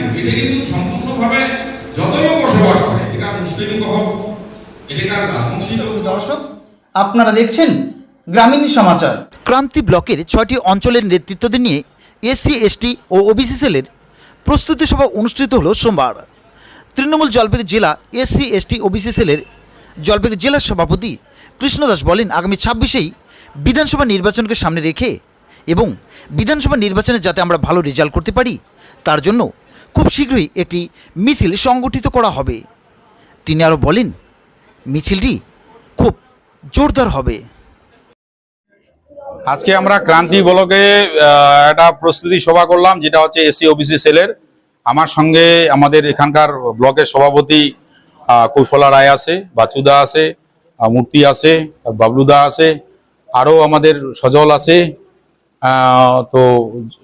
কিন্তু এটা কিন্তু সম্পূর্ণভাবে বসবাস করে এটাকার মুসলিম হোক দর্শক আপনারা দেখছেন গ্রামীণ সমাচার। ক্রান্তি ব্লকের ছয়টি অঞ্চলের নেতৃত্ব নিয়ে এসসি এসটি ও ওবিসি সেলের প্রস্তুতি সভা অনুষ্ঠিত হল সোমবার। তৃণমূল জলপাইগুড়ি জেলা এসসি এসটি ওবিসি সেলের জলপাইগুড়ি জেলার সভাপতি কৃষ্ণদাস বলেন আগামী ছাব্বিশেই বিধানসভা নির্বাচনকে সামনে রেখে এবং বিধানসভা নির্বাচনে যাতে আমরা ভালো রেজাল্ট করতে পারি তার জন্য খুব শীঘ্রই একটি মিছিল সংগঠিত করা হবে। তিনি আরও বলেন, মিছিলটি খুব জোরদার হবে। আজকে আমরা ক্রান্তি ব্লকে একটা প্রস্তুতি সভা করলাম, যেটা হচ্ছে এসি ওবিসি সেলের। আমার সঙ্গে আমাদের এখানকার ব্লকের সভাপতি কৌশলা রায় আছে, বাচুদা আছে মূর্তি আছে, বাবলুদা আছে আরও আমাদের সজল আছে তো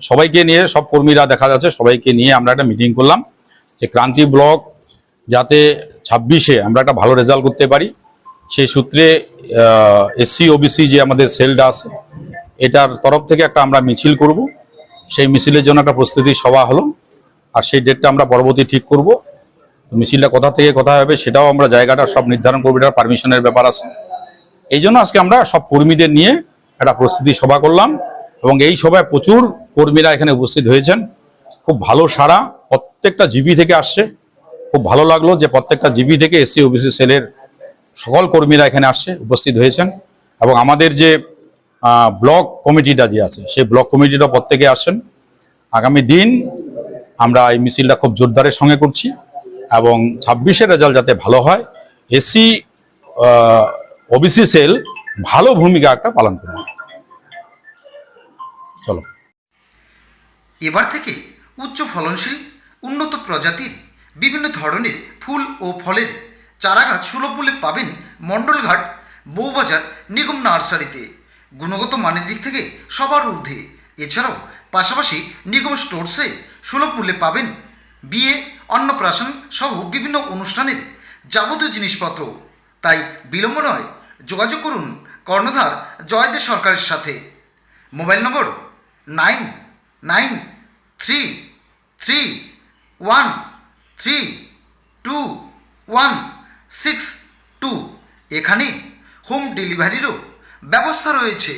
সবাইকে নিয়ে, সব কর্মীরা দেখা যাচ্ছে, সবাইকে নিয়ে আমরা একটা মিটিং করলাম যে ক্রান্তি ব্লক যাতে ছাব্বিশে আমরা একটা ভালো রেজাল্ট করতে পারি। সেই সূত্রে এসসি ওবিসি যে আমাদের সেলটা আছে, এটার তরফ থেকে একটা আমরা মিছিল করব। সেই মিছিলের জন্য একটা প্রস্তুতি সভা হলো আর সেই ডেটটা আমরা পরবর্তী ঠিক করব। মিছিলটা কোথা থেকে কোথায় হবে সেটাও আমরা জায়গাটা সব নির্ধারণ করব, এটা পারমিশনের ব্যাপার আছে। এই জন্য আজকে আমরা সব কর্মীদের নিয়ে একটা প্রস্তুতি সভা করলাম। এবং এই সভায় প্রচুর কর্মীরা এখানে উপস্থিত হয়েছেন। খুব ভালো সারা প্রত্যেকটা জিবি থেকে আসছে। খুব ভালো লাগল যে প্রত্যেকটা জিবি থেকে এসসি ওবিসি সেলের সকল কর্মীরা এখানে আসছে, উপস্থিত হয়েছেন। এবং আমাদের যে ব্লক কমিটিটা যে আছে, সেই ব্লক কমিটিটা প্রত্যেকে আসছেন। আগামী দিন আমরা এই মিছিলটা খুব জোরদারের সঙ্গে করছি এবং ছাব্বিশের রেজাল্ট যাতে ভালো হয় এসি ওবিসি সেল ভালো ভূমিকা একটা পালন করবে। চলো। এবার থেকে উচ্চ ফলনশীল, উন্নত প্রজাতির, বিভিন্ন ধরনের ফুল ও ফলের চারাগাছ সুলভ মূল্যে পাবেন মণ্ডলঘাট, বউবাজার, নিগম নার্সারিতে। গুণগত মানের দিক থেকে সবার ঊর্ধ্বে। এছাড়াও পাশাপাশি নিগম স্টোরসে সুলভ মূল্যে পাবেন বিয়ে, অন্নপ্রাশন সহ বিভিন্ন অনুষ্ঠানের যাবতীয় জিনিসপত্র। তাই বিলম্ব নয়, যোগাযোগ করুন কর্ণধার জয়দেব সরকারের সাথে। Mobile number nine nine, three three, one, three, two, one, six, two. এখানে হোম ডেলিভারিরও ব্যবস্থা রয়েছে।